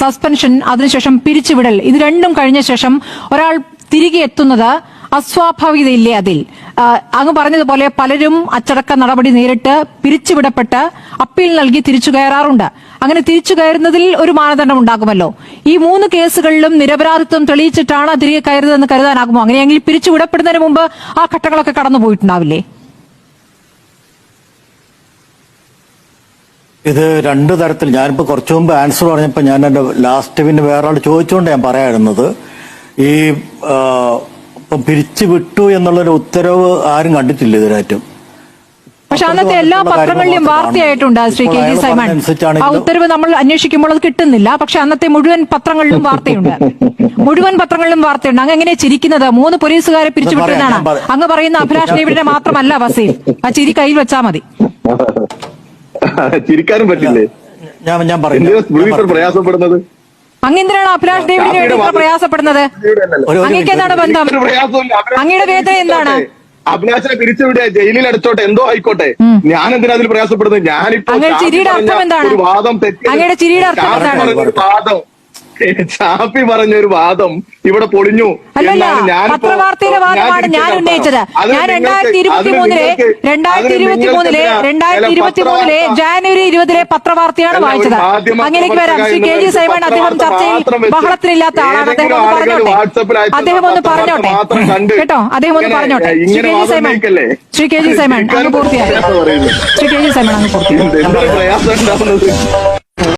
Suspension അതിനുശേഷം പിരിച്ചുവിടൽ. ഇത് രണ്ടും കഴിഞ്ഞ ശേഷം ഒരാൾ തിരികെ എത്തുന്നത് അസ്വാഭാവികതയില്ലേ അതിൽ. അങ്ങ് പറഞ്ഞതുപോലെ പലരും അച്ചടക്ക നടപടി നേരിട്ട് പിരിച്ചുവിടപ്പെട്ട് അപ്പീൽ നൽകി തിരിച്ചു കയറാറുണ്ട്. അങ്ങനെ തിരിച്ചു കയറുന്നതിൽ ഒരു മാനദണ്ഡം ഉണ്ടാകുമല്ലോ. ഈ മൂന്ന് കേസുകളിലും നിരപരാധിത്വം തെളിയിച്ചിട്ടാണ് തിരികെ കയറുന്നതെന്ന് കരുതാനാകുമോ? അങ്ങനെയെങ്കിൽ പിരിച്ചുവിടപ്പെടുന്നതിന് മുമ്പ് ആ ഘട്ടങ്ങളൊക്കെ കടന്നു പോയിട്ടുണ്ടാവില്ലേ ഇത് രണ്ട് തരത്തിൽ. ഞാനിപ്പോ കുറച്ചു മുമ്പ് ആൻസർ പറഞ്ഞപ്പോൾ ഞാൻ എന്റെ ലാസ്റ്റ് പിന്നെ വേറെ ആൾ ചോദിച്ചുകൊണ്ട് ഞാൻ പറയാറുന്നത് ഈ ഇപ്പം പിരിച്ചു വിട്ടു എന്നുള്ളൊരു ഉത്തരവ് ആരും കണ്ടിട്ടില്ല ഇതിനായിട്ടും. പക്ഷെ അന്നത്തെ എല്ലാ പത്രങ്ങളിലും വാർത്തയായിട്ടുണ്ട് ശ്രീ കെ ജി സൈമൺ. ആ ഉത്തരവ് നമ്മൾ അന്വേഷിക്കുമ്പോൾ അത് കിട്ടുന്നില്ല. പക്ഷെ അന്നത്തെ മുഴുവൻ പത്രങ്ങളിലും വാർത്തയുണ്ട്. മുഴുവൻ പത്രങ്ങളിലും വാർത്തയുണ്ട്. അങ്ങ് എങ്ങനെ ചിരിക്കുന്നത്? മൂന്ന് പോലീസുകാരെ പിരിച്ചുവിട്ടതാണ്. അങ്ങ് പറയുന്ന അഭിലാഷ് ഡേവിഡിനെ മാത്രമല്ല വസീൽ ആ ചിരി കയ്യിൽ വെച്ചാ മതി. ചിരിക്കാനും പറ്റില്ലേ? ഞാൻ ഞാൻ പറയുന്നത് പ്രയാസപ്പെടുന്നത്? അങ്ങ് അഭിലാഷ് ദേവിന് വേണ്ടി ഇത്ര പ്രയാസപ്പെടുന്നത്. അങ്ങേക്ക് എന്താണ് ബന്ധം. അങ്ങയുടെ വേദന എന്താണ്? അഭിലാഷിനെ പിരിച്ചുവിടുക ജയിലിൽ അടച്ചോട്ടെ എന്തോ ആയിക്കോട്ടെ. ഞാൻ എന്തിനാ അതിൽ പ്രയാസപ്പെടുന്നത്? ഞാനിപ്പോ ചിരിയുടെ അർത്ഥം എന്താണ്? വാദം തെറ്റി അങ്ങയുടെ ചിരിയുടെ അർത്ഥം എന്താണ്? ഒരു വാദം. ഷാഫി പറഞ്ഞ ഒരു വാദം ഇവിടെ പൊളിഞ്ഞു അല്ലല്ല പത്രവാർത്തയിലെ വാദമാണ് ഞാൻ ഉന്നയിച്ചത്. ഞാൻ രണ്ടായിരത്തി ഇരുപത്തി മൂന്നിലെ രണ്ടായിരത്തി ഇരുപത്തി മൂന്നിലെ രണ്ടായിരത്തി ഇരുപത്തി മൂന്നിലെ ജാനുവരി ഇരുപതിലെ പത്രവാർത്തയാണ് വായിച്ചത്. അങ്ങനെയൊക്കെ വരാം. ശ്രീ കെ ജി സൈമൺ അദ്ദേഹം ചർച്ചയിൽ ബഹളത്തിലില്ലാത്ത ആളാണ്. അദ്ദേഹം ഒന്ന് പറഞ്ഞോട്ടെ. അദ്ദേഹം ഒന്ന് പറഞ്ഞോട്ടെ. കേട്ടോ? അദ്ദേഹം ഒന്ന് പറഞ്ഞോട്ടെ. Shri K G Simon. Shri K G Simon അങ്ങ് പൂർത്തിയായി. ശ്രീ കെ ജി സൈമൺ അങ്ങ് പൂർത്തിയായി.